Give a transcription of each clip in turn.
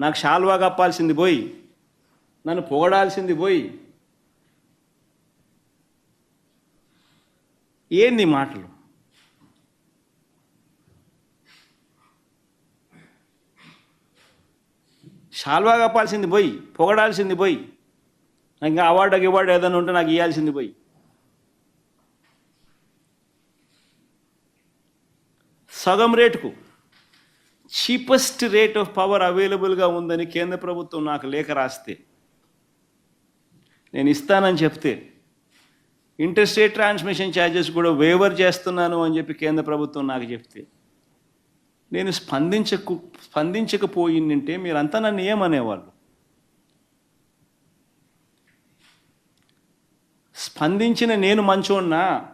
నాకు షాల్వా కప్పాల్సింది పోయి నన్ను పొగడాల్సింది పోయి ఏంది మాటలు? షాల్వా కప్పాల్సింది పోయి పొగడాల్సింది పోయి నాకు ఇంకా అవార్డు ఇవార్డు ఏదైనా ఉంటే నాకు ఇవ్వాల్సింది పోయి సగం రేటుకు చీపెస్ట్ రేట్ ఆఫ్ పవర్ అవైలబుల్గా ఉందని కేంద్ర ప్రభుత్వం నాకు లేఖ రాస్తే నేను ఇస్తానని చెప్తే ఇంటర్స్టేట్ ట్రాన్స్మిషన్ ఛార్జెస్ కూడా వేవర్ చేస్తున్నాను అని చెప్పి కేంద్ర ప్రభుత్వం నాకు చెప్తే నేను స్పందించకు స్పందించకపోయిందంటే మీరంతా నన్ను ఏమనేవాళ్ళు? స్పందించిన నేను మంచోన్నా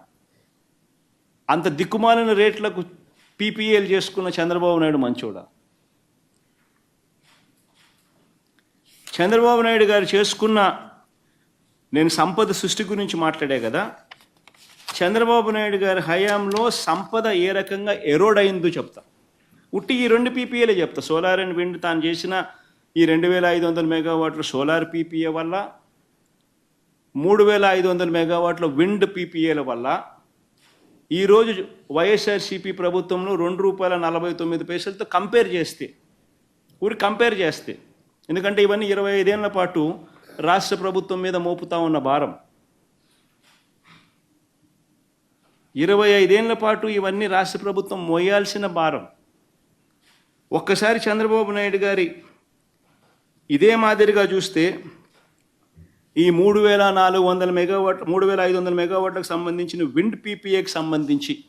అంత దిక్కుమాలిన రేట్లకు పీపీఎల్ చేసుకున్న చంద్రబాబు నాయుడు మంచోడా? చంద్రబాబు నాయుడు గారు చేసుకున్న నేను సంపద సృష్టి గురించి మాట్లాడే కదా చంద్రబాబు నాయుడు గారి హయాంలో సంపద ఏ రకంగా ఎరోడ్ అయిందో చెప్తా. ఉట్టి ఈ రెండు పీపీఏలే చెప్తా. సోలార్ అండ్ విండ్ తాను చేసిన ఈ రెండు వేల ఐదు వందల మెగావాట్ల సోలార్ పీపీఏ వల్ల మూడు వేల ఐదు వందల మెగావాట్ల విండ్ పీపీఏల వల్ల ఈరోజు వైఎస్ఆర్సీపీ ప్రభుత్వంలో రెండు రూపాయల నలభై తొమ్మిది పైసలతో కంపేర్ చేస్తే ఊరి కంపేర్ చేస్తే ఎందుకంటే ఇవన్నీ ఇరవై ఐదేళ్ళ పాటు రాష్ట్ర ప్రభుత్వం మీద మోపుతా ఉన్న భారం. ఇరవై ఐదేళ్ళ పాటు ఇవన్నీ రాష్ట్ర ప్రభుత్వం మోయాల్సిన భారం. ఒక్కసారి చంద్రబాబు నాయుడు గారి ఇదే మాదిరిగా చూస్తే ఈ మూడు వేల నాలుగు వందల మెగావాట్ మూడు వేల ఐదు వందల మెగావాట్లకు సంబంధించిన విండ్ పీపీఏకి సంబంధించి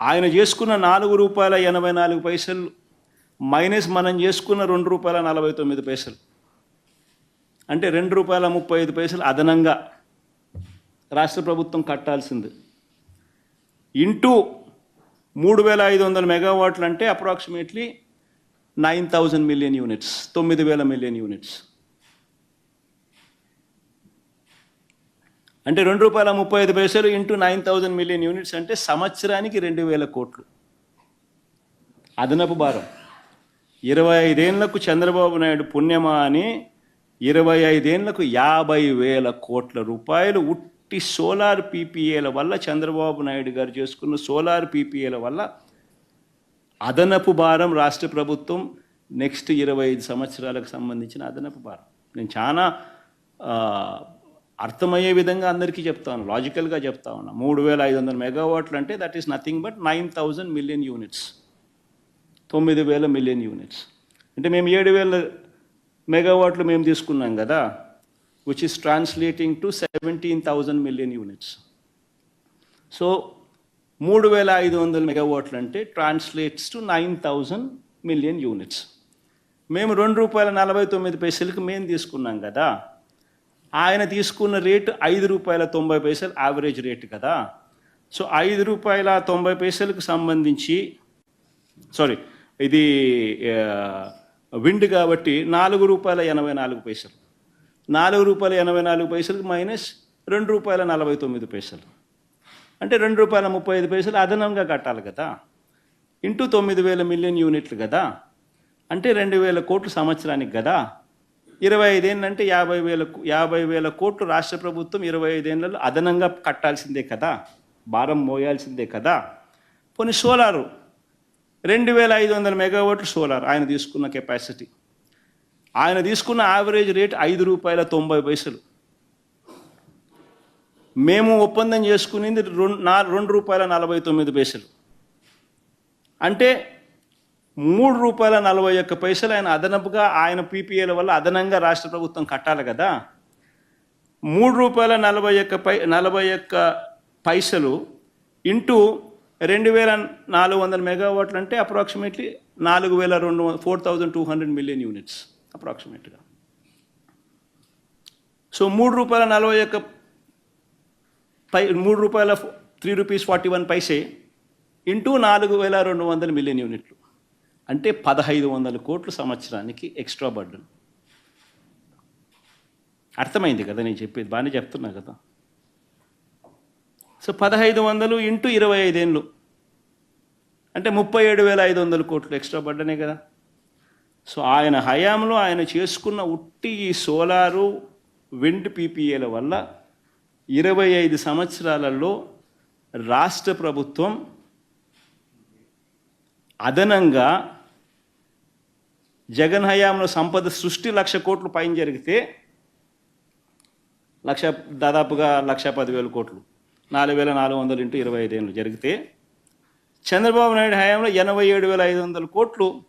ఆయన చేసుకున్న నాలుగు రూపాయల ఎనభై నాలుగు పైసలు మైనస్ మనం చేసుకున్న రెండు రూపాయల నలభై తొమ్మిది పైసలు. అంటే రెండు రూపాయల ముప్పై ఐదు పైసలు అదనంగా రాష్ట్ర ప్రభుత్వం కట్టాల్సింది. ఇంటూ మూడు వేల ఐదు వందల మెగావాట్లు అంటే approximately nine thousand million units తొమ్మిది వేల మిలియన్ యూనిట్స్. అంటే రెండు రూపాయల ముప్పై ఐదు పైసలు into nine thousand million units అంటే సంవత్సరానికి రెండు వేల కోట్లు. అదనపు భారం. ఇరవై ఐదేళ్ళకు చంద్రబాబు నాయుడు పుణ్యమా అని ఇరవై ఐదేళ్ళకు యాభై వేల కోట్ల రూపాయలు ఉట్టి సోలార్ పీపీఏల వల్ల చంద్రబాబు నాయుడు గారు చేసుకున్న సోలార్ పీపీఏల వల్ల అదనపు భారం రాష్ట్ర ప్రభుత్వం నెక్స్ట్ ఇరవై ఐదు సంవత్సరాలకు సంబంధించిన అదనపు భారం. నేను చాలా అర్థమయ్యే విధంగా అందరికీ చెప్తాను లాజికల్గా చెప్తా ఉన్నా. మూడు వేల ఐదు వందల మెగావాట్లు అంటే that is nothing but nine thousand million units తొమ్మిది వేల మిలియన్ యూనిట్స్ అంటే మేము ఏడు వేల మెగావాట్లు మేము తీసుకున్నాం కదా which is translating to seventeen thousand million units so మూడు వేల ఐదు వందల మెగావాట్లు అంటే translates to nine thousand million units మేము రెండు రూపాయల నలభై తొమ్మిది పైసలకి మేము తీసుకున్నాం కదా ఆయన తీసుకున్న రేటు ఐదు రూపాయల తొంభై పైసలు యావరేజ్ రేటు కదా. సో ఐదు రూపాయల తొంభై పైసలకు సంబంధించి సారీ ఇది విండ్ కాబట్టి నాలుగు రూపాయల ఎనభై నాలుగు పైసలు. నాలుగు రూపాయల ఎనభై నాలుగు పైసలకు మైనస్ రెండు రూపాయల నలభై తొమ్మిది పైసలు. అంటే రెండు రూపాయల ముప్పై ఐదు పైసలు అదనంగా కట్టాలి కదా. ఇంటూ తొమ్మిది వేల మిలియన్ యూనిట్లు కదా. అంటే రెండు వేల కోట్లు సంవత్సరానికి కదా. ఇరవై ఐదేళ్ళంటే యాభై వేల యాభై వేల కోట్లు రాష్ట్ర ప్రభుత్వం ఇరవై ఐదేళ్ళలో అదనంగా కట్టాల్సిందే కదా. భారం మోయాల్సిందే కదా. కొన్ని సోలారు రెండు వేల ఐదు వందల మెగావాట్లు సోలార్ ఆయన తీసుకున్న కెపాసిటీ. ఆయన తీసుకున్న యావరేజ్ రేట్ ఐదు రూపాయల తొంభై పైసలు. మేము ఒప్పందం చేసుకునేది రెండు రెండు రూపాయల నలభై తొమ్మిది పైసలు. అంటే మూడు రూపాయల నలభై ఒక్క పైసలు ఆయన అదనపుగా ఆయన పీపీఏల వల్ల అదనంగా రాష్ట్ర ప్రభుత్వం కట్టాలి కదా. మూడు రూపాయల నలభై ఒక్క పై నలభై ఒక్క పైసలు ఇంటూ రెండు వేల నాలుగు వందల మెగావాట్లు అంటే అప్రాక్సిమేట్లీ నాలుగు వేల రెండు four thousand two hundred million units అప్రాక్సిమేట్గా. సో మూడు రూపాయల నలభై ఒక్క పై మూడు రూపాయల three rupees forty one paise into నాలుగు వేల రెండు వందల మిలియన్ యూనిట్లు. అంటే పదహైదు వందల కోట్లు సంవత్సరానికి ఎక్స్ట్రా బర్డన్ అర్థమైంది కదా నేను చెప్పేది? బాగానే చెప్తున్నా కదా. సో పదహైదు వందలు ఇంటూ ఇరవై ఐదేళ్ళు అంటే ముప్పై ఏడు వేల ఐదు వందల కోట్లు ఎక్స్ట్రా బర్డనే కదా. సో ఆయన హయాంలో ఆయన చేసుకున్న ఉట్టి ఈ సోలారు విండ్ పీపీఏల వల్ల ఇరవై ఐదు సంవత్సరాలలో రాష్ట్ర ప్రభుత్వం అదనంగా జగన్ హయాంలో సంపద సృష్టి లక్ష కోట్లు పైన జరిగితే లక్ష దాదాపుగా లక్ష పదివేల కోట్లు నాలుగు వేల నాలుగు వందలు ఇంటూ ఇరవై ఐదేళ్ళు జరిగితే చంద్రబాబు నాయుడు హయాంలో ఎనభై ఏడు వేల ఐదు వందల కోట్లు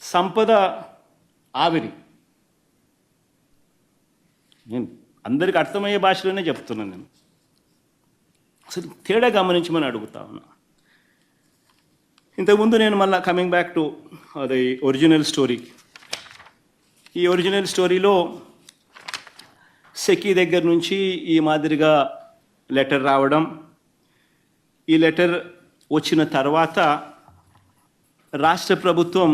సంపద ఆవిరి. నేను అందరికి అర్థమయ్యే భాషలోనే చెప్తున్నాను నేను. అసలు తేడా గమనించమని అడుగుతా ఉన్నా. ఇంతకుముందు నేను మళ్ళీ కమింగ్ బ్యాక్ టు అది ఒరిజినల్ స్టోరీ ఈ ఒరిజినల్ స్టోరీలో సెకీ దగ్గర నుంచి ఈ మాదిరిగా లెటర్ రావడం ఈ లెటర్ వచ్చిన తర్వాత రాష్ట్ర ప్రభుత్వం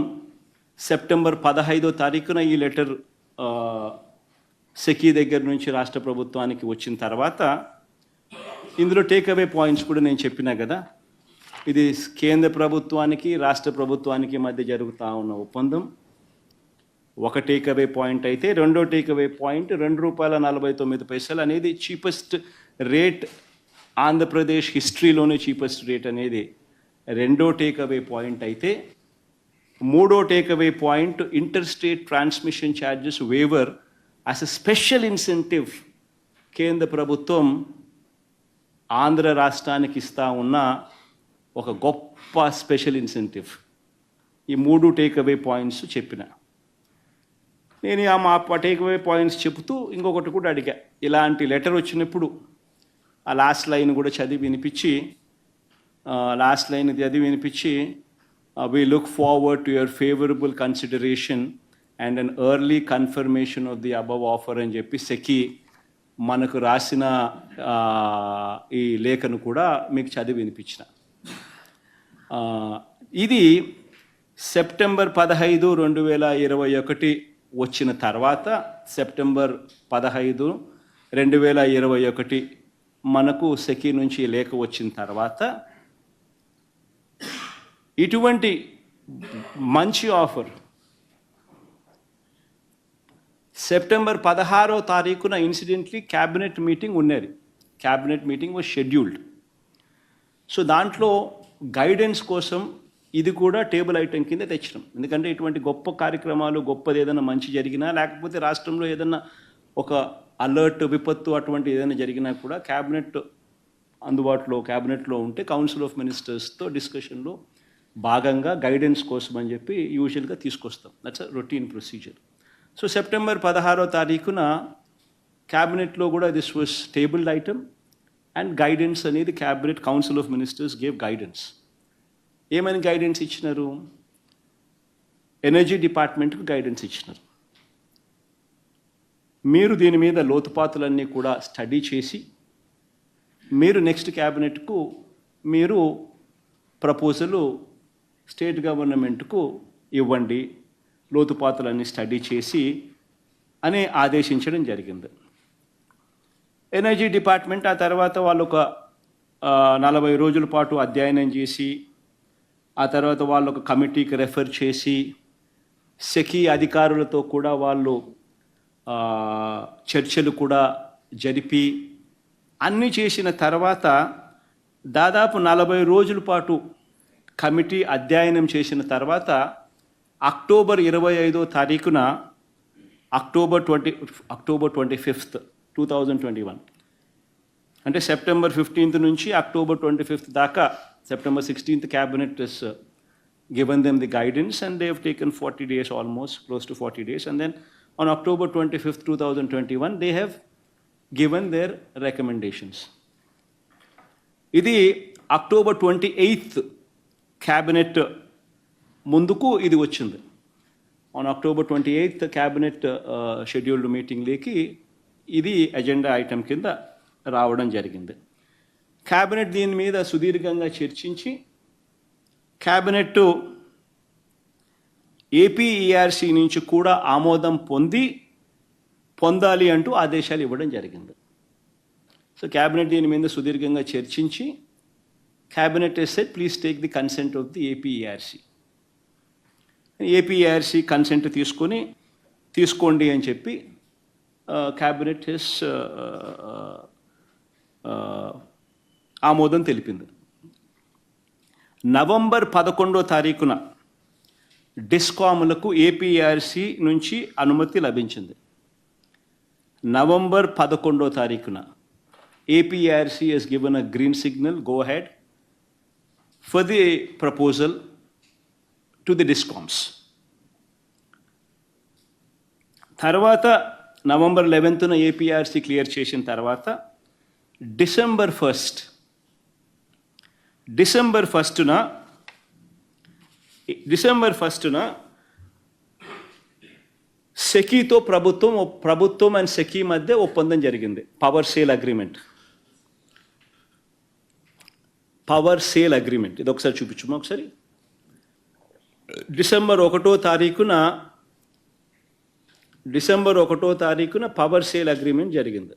సెప్టెంబర్ పదహైదో తారీఖున ఈ లెటర్ సెకీ దగ్గర నుంచి రాష్ట్ర ప్రభుత్వానికి వచ్చిన తర్వాత ఇందులో టేక్ అవే పాయింట్స్ కూడా నేను చెప్పినా కదా. ఇది కేంద్ర ప్రభుత్వానికి రాష్ట్ర ప్రభుత్వానికి మధ్య జరుగుతూ ఉన్న ఒప్పందం. ఒక టేక్ అవే పాయింట్ అయితే రెండో టేక్ అవే పాయింట్ రెండు రూపాయల నలభై తొమ్మిది పైసలు అనేది చీపెస్ట్ రేట్ ఆంధ్రప్రదేశ్ హిస్టరీలోనే చీపెస్ట్ రేట్ అనేది రెండో టేక్ అవే పాయింట్ అయితే మూడో take away point inter state transmission charges waiver as a special incentive కేంద్ర ప్రభుత్వం ఆంధ్ర రాష్ట్రానికి ఇస్తా ఉన్న ఒక గొప్ప స్పెషల్ ఇన్సెంటివ్. ఈ మూడు టేక్ అవే పాయింట్స్ చెప్పిన. నేను ఆ మా టేక్అవే పాయింట్స్ చెబుతూ ఇంకొకటి కూడా అడిగా. ఇలాంటి లెటర్ వచ్చినప్పుడు ఆ లాస్ట్ లైన్ కూడా చదివి వినిపించి లాస్ట్ లైన్ చదివి వినిపించి we look forward to your favourable consideration and an early confirmation of the above offer అని చెప్పి సెకి మనకు రాసిన ఈ లేఖను కూడా మీకు చదివి వినిపించిన. ఇది సెప్టెంబర్ పదహైదు రెండు వేల ఇరవై ఒకటి వచ్చిన తర్వాత సెప్టెంబర్ పదహైదు రెండు వేల ఇరవై ఒకటి మనకు సెకీ నుంచి లేఖ వచ్చిన తర్వాత ఇటువంటి మంచి ఆఫర్ సెప్టెంబర్ పదహారో తారీఖున ఇన్సిడెంట్లీ క్యాబినెట్ మీటింగ్ ఉన్నది. Cabinet meeting was scheduled so దాంట్లో గైడెన్స్ కోసం ఇది కూడా టేబుల్ ఐటెం కింద తెచ్చినాం. ఎందుకంటే ఇటువంటి గొప్ప కార్యక్రమాలు గొప్పది ఏదైనా మంచి జరిగినా లేకపోతే రాష్ట్రంలో ఏదైనా ఒక అలర్ట్ విపత్తు అటువంటి ఏదైనా జరిగినా కూడా క్యాబినెట్ అందుబాటులో క్యాబినెట్లో ఉంటే కౌన్సిల్ ఆఫ్ మినిస్టర్స్తో డిస్కషన్లో భాగంగా గైడెన్స్ కోసం అని చెప్పి యూజువల్గా తీసుకొస్తాం. That's a routine procedure so September పదహారో తారీఖున క్యాబినెట్లో కూడా this was tabled item and guidance అనేది cabinet council of ministers gave guidance ఏమని గైడెన్స్ ఇచ్చినారు? ఎనర్జీ డిపార్ట్మెంట్కు గైడెన్స్ ఇచ్చినారు. మీరు దీని మీద లోతుపాతులన్నీ కూడా స్టడీ చేసి మీరు నెక్స్ట్ క్యాబినెట్కు మీరు ప్రపోజలు స్టేట్ గవర్నమెంట్కు ఇవ్వండి లోతుపాతులన్నీ స్టడీ చేసి అని ఆదేశించడం జరిగింది. ఎనర్జీ డిపార్ట్మెంట్ ఆ తర్వాత వాళ్ళు ఒక నలభై రోజుల పాటు అధ్యయనం చేసి ఆ తర్వాత వాళ్ళు ఒక కమిటీకి రెఫర్ చేసి సెకీ అధికారులతో కూడా వాళ్ళు చర్చలు కూడా జరిపి అన్నీ చేసిన తర్వాత దాదాపు నలభై రోజుల పాటు కమిటీ అధ్యయనం చేసిన తర్వాత అక్టోబర్ ఇరవై ఐదో తారీఖున October twenty October twenty fifth two thousand twenty one. అంటే సెప్టెంబర్ ఫిఫ్టీన్త్ నుంచి అక్టోబర్ ట్వంటీ ఫిఫ్త్ దాకా September sixteenth cabinet is given them the guidance and they have taken 40 days almost, close to 40 days. And then on October 25th, 2021, they have given their recommendations. ఇది October twenty eighth cabinet ముందుకు ఇది వచ్చింది on October twenty eighth cabinet scheduled మీటింగ్లోకి ఇది agenda item కింద రావడం జరిగింది cabinet దీని మీద సుదీర్ఘంగా చర్చించి క్యాబినెట్ ఏపీఈఆర్సీ నుంచి కూడా ఆమోదం పొంది పొందాలి అంటూ ఆదేశాలు ఇవ్వడం జరిగింది. సో క్యాబినెట్ దీని మీద సుదీర్ఘంగా చర్చించి cabinet has said please take the consent of the APERC APRC consent తీసుకొని తీసుకోండి అని చెప్పి uh, క్యాబినెట్ హిస్ ఆమోదం తెలిపింది. నవంబర్ పదకొండో తారీఖున డిస్కాములకు ఏపీఆర్సి నుంచి అనుమతి లభించింది. నవంబర్ పదకొండో తారీఖున APRC has given a green signal go ahead for the proposal to the discoms తర్వాత నవంబర్ లెవెన్త్న ఏపీఆర్సి క్లియర్ చేసిన తర్వాత డిసెంబర్ ఫస్ట్ డిసెంబర్ ఫస్టున డిసెంబర్ ఫస్టున సెకీతో ప్రభుత్వం ప్రభుత్వం అండ్ సెకీ మధ్య ఒప్పందం జరిగింది. Power sale agreement power sale agreement ఇది ఒకసారి చూపించుమా ఒకసారి? డిసెంబర్ ఒకటో తారీఖున డిసెంబర్ ఒకటో తారీఖున పవర్ సేల్ అగ్రిమెంట్ జరిగింది.